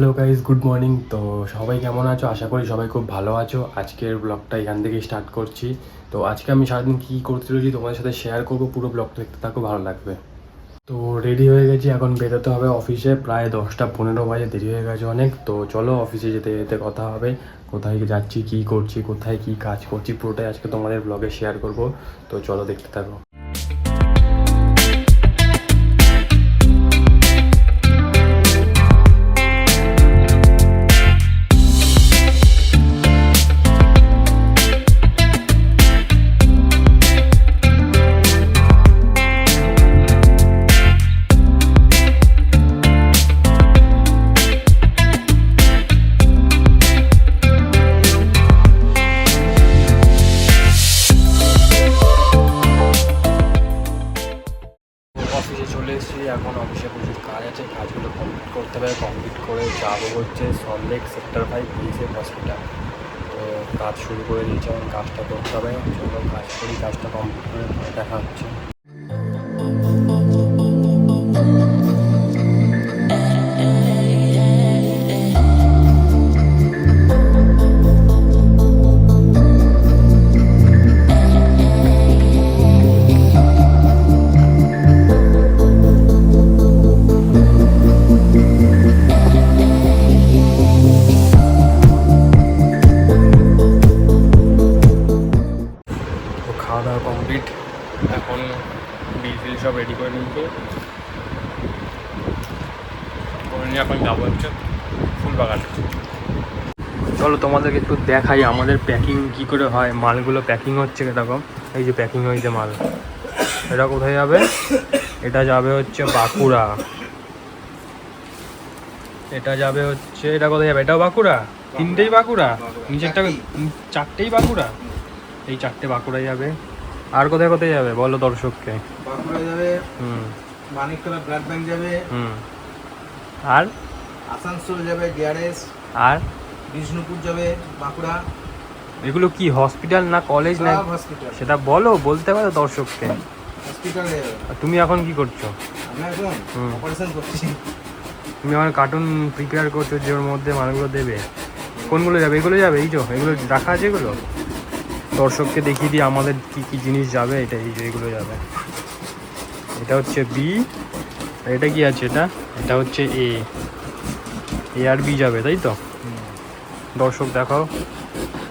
Hello guys good morning. তো সবাই কেমন আছো? আশা করি সবাই খুব ভালো আছো। আজকের ব্লগটা এখান থেকে স্টার্ট করছি। তো আজকে আমি সারাদিন কী করতে রয়েছি তোমাদের সাথে শেয়ার করব, পুরো ব্লগটা দেখতে থাকো, ভালো লাগবে। তো রেডি হয়ে গেছি, এখন বেরোতে হবে অফিসে প্রায় দশটা পনেরো বাজে, দেরি হয়ে গেছে অনেক। তো চলো অফিসে যেতে যেতে কথা হবে। কোথায় যাচ্ছি, কী করছি, কোথায় কি কাজ করছি, পুরোটাই আজকে তোমাদের ব্লগে শেয়ার করব। তো চলো দেখতে থাকো। রেডি করে নিয়েছি। করে নিয়ে এখন যাব হচ্ছে চলো তোমাদেরকে একটু দেখাই আমাদের প্যাকিং কি করে হয় মালগুলো প্যাকিং হচ্ছে এরকম এই যে প্যাকিং হয়েছে মাল। এটা কোথায় যাবে? এটা যাবে হচ্ছে বাঁকুড়া। এটা যাবে হচ্ছে এটা কোথায় যাবে? এটাও বাঁকুড়া? তিনটেই বাঁকুড়া? নিচেরটা চারটেই বাঁকুড়া? এই চারটে বাঁকুড়া যাবে। আর কোথায় কোথায় যাবে বলো দর্শককে? বাঁকুড়া যাবে হুম। মানিকতলা ব্লাড ব্যাংক যাবে হুম। আর? আসানসোল যাবে ডিআরএস। আর? বিষ্ণুপুর যাবে বাঁকুড়া। এগুলো কি হসপিটাল না কলেজ না হসপিটাল। সেটা বলো বলতে পারো দর্শককে। হসপিটালে তুমি এখন কি করছ? আমি এখন। অপারেশন করছি। তুমি আমার কার্টুন প্রিপেয়ার করছ যে ওর মধ্যে মালগুলো দেবে। কোনগুলো যাবে? এগুলো যাবে এই যে এগুলো রাখা আছে এগুলো? দর্শককে দেখিয়ে দিই আমাদের কি কি জিনিস যাবে এটা এই যে এগুলো যাবে। এটা হচ্ছে বি এটা কি আছে এটা? এটা হচ্ছে এ এ আর বি যাবে তাই তো? দর্শক দেখাও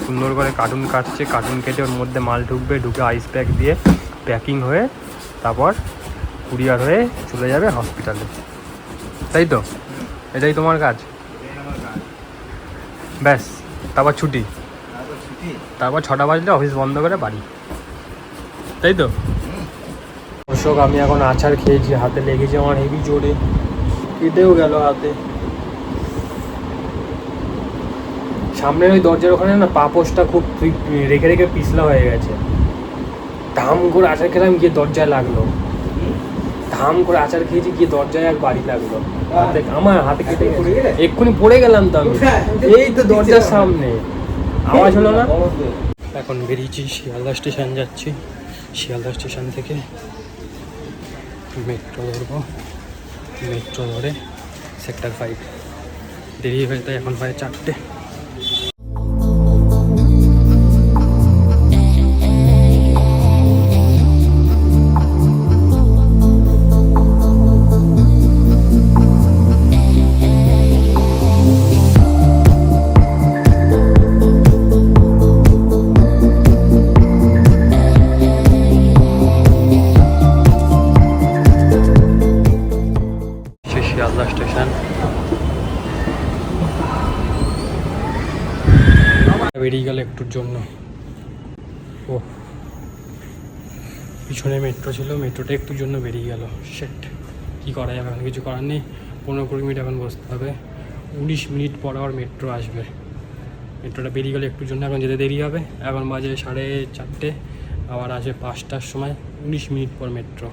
সুন্দর করে কার্টুন কাটছে কার্টুন কেটে ওর মধ্যে মাল ঢুকবে ঢুকে আইস প্যাক দিয়ে প্যাকিং হয়ে তারপর কুরিয়ার হয়ে চলে যাবে হসপিটালে তাই তো? এটাই তোমার কাজ। ব্যাস তারপর ছুটি। তারপর ছটা বাজলে অফিস বন্ধ করে বাড়ি। তাই তো? দর্শক আমি এখন আচার খেয়েছি হাতে লেগেছে আমার হেভি জোরে। কেটেও গেল হাতে। সামনের ওই দরজার ওখানে না পাপোশটা খুব রেখে রেখে পিছলা হয়ে গেছে। ধাম করে আচার খেলাম গিয়ে দরজায় লাগল। ধাম করে আচার খেয়েছি গিয়ে দরজায় আর বাড়ি লাগল। আমার হাতে কেটে? এক্ষুনি পড়ে গেলাম তো আমি। এই তো দরজার সামনে। আওয়াজ হলো না? এখন বেরিয়েছি শিয়ালদা স্টেশন যাচ্ছি। শিয়ালদা স্টেশন থেকে মেট্রো ধরবো। মেট্রো ধরে সেক্টর ফাইভ দেরি হয়ে তাই এখন প্রায় চারটে। একটুর জন্য। ও পিছনে মেট্রো ছিল, মেট্রোটা একটুর জন্য বেরিয়ে গেল। সেট কী করা যাবে? এখন কিছু করার নেই। পনেরো কুড়ি মিনিট এখন বসতে হবে। উনিশ মিনিট পর আবার মেট্রো আসবে। মেট্রোটা বেরিয়ে গেলে একটুর জন্য, এখন যেতে দেরি হবে। এখন বাজে সাড়ে চারটে, আবার আসবে পাঁচটার সময়। উনিশ মিনিট পর মেট্রো।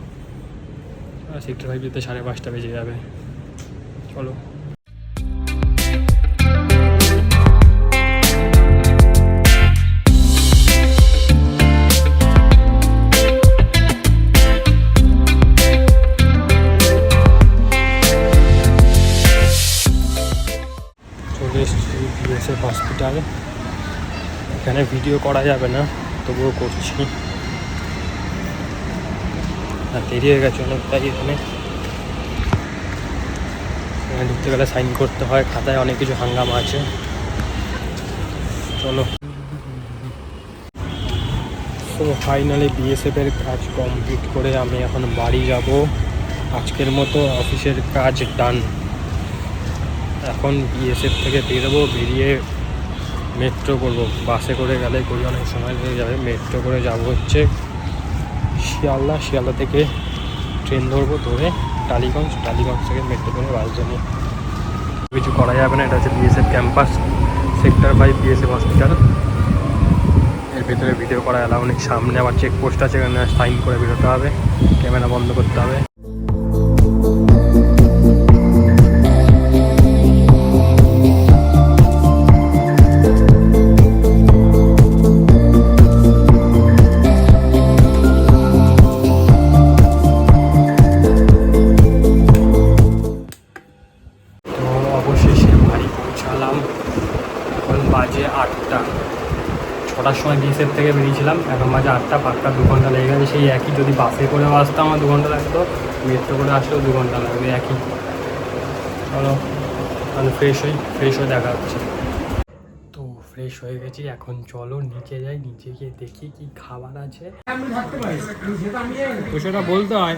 সেক্টর ফাইভ যেতে সাড়ে পাঁচটা বেজে যাবে। চলে। হসপিটাল এখানে ভিডিও করা যাবে না, তবুও করছি। আর দেরি হয়ে গেছে অনেকটাই এখানে। এখানে ঢুকতে গেলে সাইন করতে হয়, খাতায় অনেক কিছু হাঙ্গামা আছে। চলো। তো ফাইনালি বিএসএফের কাজ কমপ্লিট করে আমি এখন বাড়ি যাব। আজকের মতো অফিসের কাজ ডান এখন বিএসএফ থেকে বেরোবো, বেরিয়ে মেট্রো করব বাসে করে গেলে করি অনেক সময় লেগে যাবে, মেট্রো করে যাব হচ্ছে শিয়ালদা শিয়ালদা থেকে ট্রেন ধরবো ধরে টালিগঞ্জ টালিগঞ্জ থেকে মেট্রো করে বাস কিছু করা যাবে না, এটা হচ্ছে BSF campus sector five BSF hospital এর ভিতরে ভিডিও করা এলাও অনেক সামনে আবার চেক পোস্ট আছে, এখানে সাইন করে বেরোতে হবে ক্যামেরা বন্ধ করতে হবে। বিএসএফ থেকে বেরিয়েছিলাম। এখন মাঝে আটটা পাক্কা দু ঘণ্টা লেগে গেছে। সেই একই যদি বাসে করেও আসতাম আমার দু ঘণ্টা লাগতো। মেট্রো করে আসলেও দু ঘণ্টা লাগবে একই। চলো তাহলে ফ্রেশ হই ফ্রেশ হয়ে দেখা হচ্ছে। তো ফ্রেশ হয়ে গেছি এখন চলো নিচে যাই নিচে গিয়ে দেখি কি খাবার আছে। তো সেটা বলতে হয়।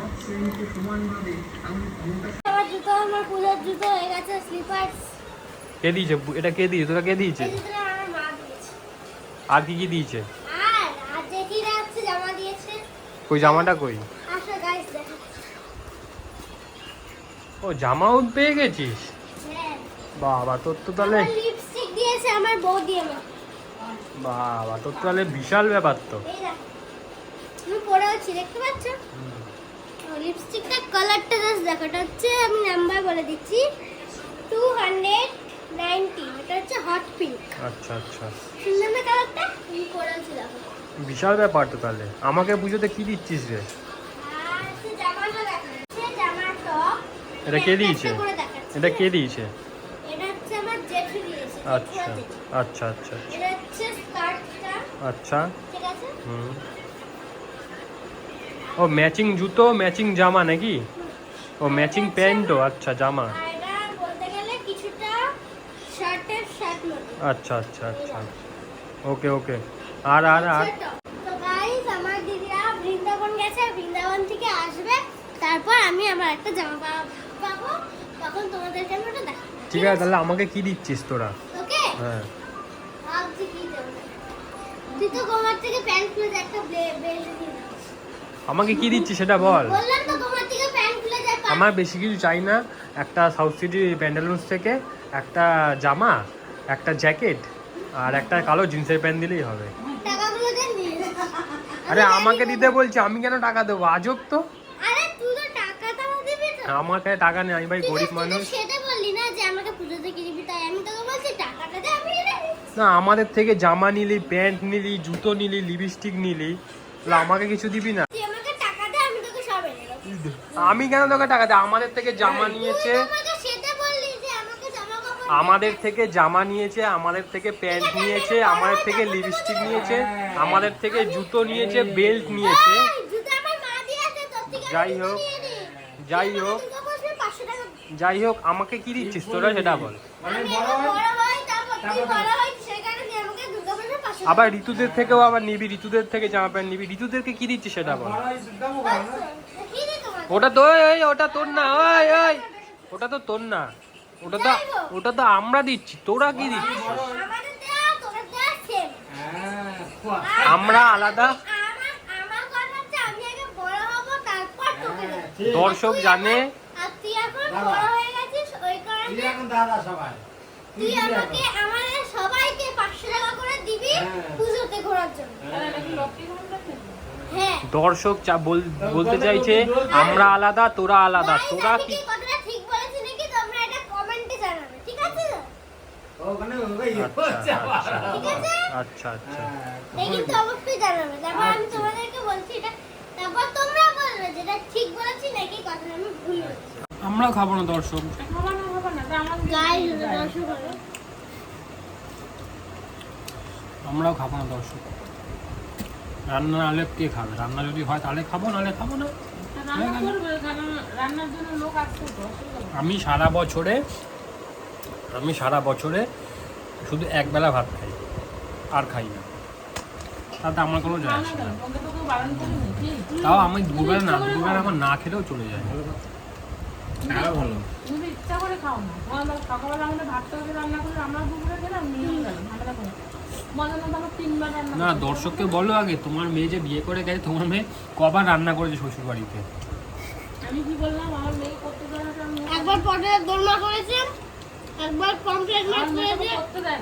কে দিয়েছে? এটা কে দিয়েছে? তোরা কে দিয়েছে আর কি কি দিয়েছে? আর আর জেঠিরা হচ্ছে জামা দিয়েছে। কই জামাটা কই? আসো গাইস দেখো ও জামাও পেয়ে গেছিস? হ্যাঁ। বাবা তোর তো তাহলে লিপস্টিক দিয়েছে আমার বউ দিয়ে বাবা তোর তো তাহলে বিশাল ব্যাপার তো। আমি পরে আছি দেখতে পাচ্ছ? লিপস্টিকটা কালারটা জাস্ট দেখো এটা হচ্ছে আমি নাম্বার বলে দিচ্ছি টু হান্ড্রেড নাইনটি এটা হচ্ছে হট পিঙ্ক আচ্ছা আচ্ছা। সুন্দর না কালারটা আমি পরে দেখো বিশাল ব্যাপার তো তাহলে। আমাকে পুজোতে কি দিচ্ছিস রে? এটা কে দিয়েছে? এটা কে দিয়েছে? আচ্ছা আচ্ছা আচ্ছা। স্কার্টটা আচ্ছা। হুম। ও ম্যাচিং জুতো ম্যাচিং জামা নাকি? ও ম্যাচিং প্যান্টও। আচ্ছা জামা আর এটা বলতে গেলে কিছুটা শার্টের শার্ট মতো আচ্ছা আচ্ছা আচ্ছা ওকে ওকে। আর আর আর? তো গাইস আমার দিদিরা বৃন্দাবন গেছে বৃন্দাবন থেকে আসবে। তারপর আমি আমার একটা জামা পাবো। তখন তোমাদেরকে আমি ওটা দেখাবো। ঠিক আছে তাহলে আমাকে কি দিচ্ছিস তোরা? ওকে? হ্যাঁ। ভাবছি কি দেবো। তুই তো গোমার থেকে প্যান্ট খুলে একটা বেল্ট দিস। আমাকে কি দিচ্ছিস সেটা বল। বললাম তো গোমার থেকে প্যান্ট খুলে যায় আমার বেশি কিছু চাই না। একটা সাউথ সিটি প্যান্ডালুন্স থেকে একটা জামা একটা জ্যাকেট আর একটা কালো জিন্সের প্যান্ট দিলেই হবে। আরে আমাকে দিতে বলছি আমি কেন টাকা দেবো? আজব তো। আমার কাছে টাকা নেই আমি ভাই গরিব মানুষ। না আমাদের থেকে জামা নিলি প্যান্ট নিলি জুতো নিলি লিপস্টিক নিলি আমাকে কিছু দিবি না? আমি কেন তোকে টাকা দেয় আমাদের থেকে জামা নিয়েছে তুই তো আমাকে সেটা বললি যে আমাকে জামা কাপড় আমাদের থেকে জামা নিয়েছে আমাদের থেকে প্যান্ট নিয়েছে আমাদের থেকে লিপস্টিক নিয়েছে আমাদের থেকে জুতো নিয়েছে বেল্ট নিয়েছে যাই হোক, যাই হোক। আমাকে বলবি 500 টাকা যাই হোক আমাকে কি দিচ্ছিস তোরা সেটা বল আমি এবার বড় হই তারপর তুই বড় হই সেখানে তুই আমাকে দুর্গাপূজা 500 টাকা আবার ঋতুদের থেকেও আবার নিবি ঋতুদের থেকে জামা প্যান্ট নিবি ঋতুদেরকে কি দিচ্ছিস সেটা বল? ওটা তো ওটা তোর না ওই ওটা তো তোর না ওটা তো ওটা তো আমরা দিচ্ছি তোরা কি দিচ্ছিস? same। আমরা আলাদা আমার আমার কথা হচ্ছে আমি আগে বড় হব তারপর তোকে দেবো। দর্শক জানে হয়ে গেছিস ওই কারণে দাদা সবাই। তুই আমাকে আমাদের সবাইকে পাঁচশো টাকা করে দিবি হ্যাঁ। পুজোতে ঘোরার জন্য। হ্যাঁ। দর্শক চা- বল- বলতে চাইছে আমরা আলাদা তোরা আলাদা তোরা কি কি কথাটা ঠিক বলেছি নাকি তোমরা এটা কমেন্টে জানাবে ঠিক আছে ওখানে ওই আচ্ছা আচ্ছা আচ্ছা আচ্ছা এই কিন্তু অবশ্যই জানাবে। তারপর আমি তোমাদেরকে বলছি এটা তারপর তোমরা বলবে যেটা ঠিক বলেছি নাকি কথাটা আমি ভুল বলেছি। আমরা খাব না দর্শক। গাইস দর্শক হলো আমরাও খাব না দর্শক। রান্না নাহলে কে খাবে? রান্না যদি হয় তাহলে খাব নাহলে খাব না। রান্না করবে কারণ রান্নার জন্য লোক আসছে তো অসুবিধা নেই। আমি সারা বছরে আমি সারা বছরে শুধু একবেলা ভাত খাই আর খাই না। তাতে আমার কোনো যায় না আসে না? তাও আমি দুবেলা না দুবেলা আমার না খেলেও চলে যায়। ভালো। ইচ্ছা করে খাও না। সকালবেলা আমাদের ভাত তরকারি রান্না করে আমরা দুপুরে খেলাম নিয়েও গেল ঝামেলা করে। না আমার তিনবার রান্না না করতে দর্শককে বলো আগে তোমার মেয়ে যে বিয়ে করে গেছে তোমার মেয়ে কবার রান্না করেছে শ্বশুর বাড়িতে আমি কি বললাম আমার মেয়ে করতে একবার পটলের দোলমা করেছে। একবার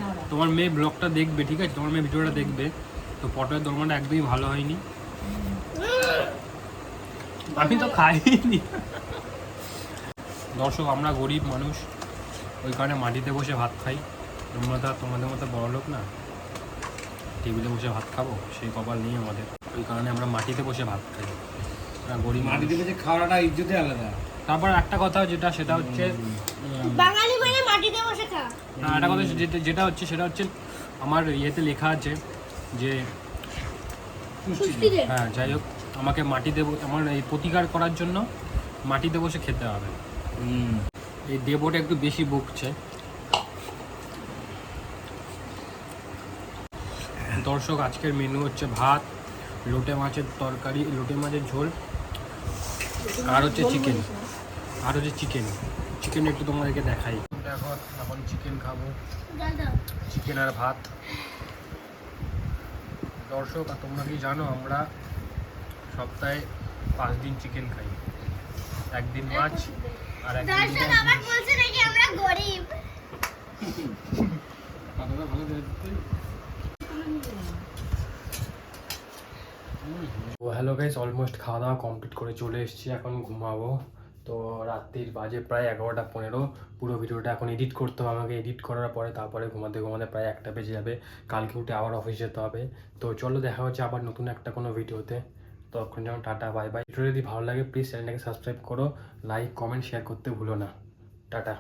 না ওরা। তোমার মেয়ে ব্লগটা দেখবে ঠিক আছে? তোমার মেয়ে ভিডিওটা দেখবে। তো পটলের দরমাটা একদমই ভালো হয়নি। আমি তো খাইনি। দর্শক আমরা গরিব মানুষ। ওই কারণে মাটিতে বসে ভাত খাই। তোমরা তো আর তোমাদের মতো বড় লোক না। টেবিলে বসে ভাত খাব সেই কপাল নেই আমাদের। ওই কারণে আমরা মাটিতে বসে ভাত খাই। গরিব মাটি মানুষ। থেকে যে খাওয়াটা ইজ্জতে আলাদা। তারপর একটা কথা যেটা সেটা হচ্ছে বাঙালি মানে মাটিতে বসে খা। না একটা কথা যেটা যেটা হচ্ছে সেটা হচ্ছে আমার ইয়েতে লেখা আছে যে হ্যাঁ যাই হোক আমাকে মাটিতে ব- আমার এই প্রতিকার করার জন্য মাটিতে বসে খেতে হবে। এই দেবটা একটু বেশি বকছে। দর্শক আজকের মেনু হচ্ছে ভাত লোটে মাছের তরকারি লোটে মাছের ঝোল আর হচ্ছে চিকেন আর হচ্ছে চিকেন চিকেন একটু তোমাদেরকে দেখাই। দেখো এখন চিকেন খাব। চিকেন আর ভাত। দর্শক আর তোমরা কি জানো আমরা সপ্তাহে পাঁচ দিন চিকেন খাই। একদিন মাছ আর একদিন আবার বলছে নাকি আমরা গরিব। কথাটা ভালো দেখতে হ্যালো গাইস অলমোস্ট খাওয়া দাওয়া কমপ্লিট করে চলে এসেছি এখন ঘুমাবো। তো রাত্রির বাজে প্রায় এগারোটা পনেরো। পুরো ভিডিওটা এখন এডিট করতে হবে আমাকে। এডিট করার পরে তারপরে ঘুমাতে ঘুমাতে প্রায় একটা বেজে যাবে। কালকে উঠে আবার অফিস যেতে হবে। তো চলো দেখা হচ্ছে আবার নতুন একটা কোনো ভিডিওতে। তখন যেমন টাটা বাই বাই ভিডিও যদি ভালো লাগে প্লিজ চ্যানেলটাকে সাবস্ক্রাইব করো। লাইক কমেন্ট শেয়ার করতে ভুলো না। টাটা।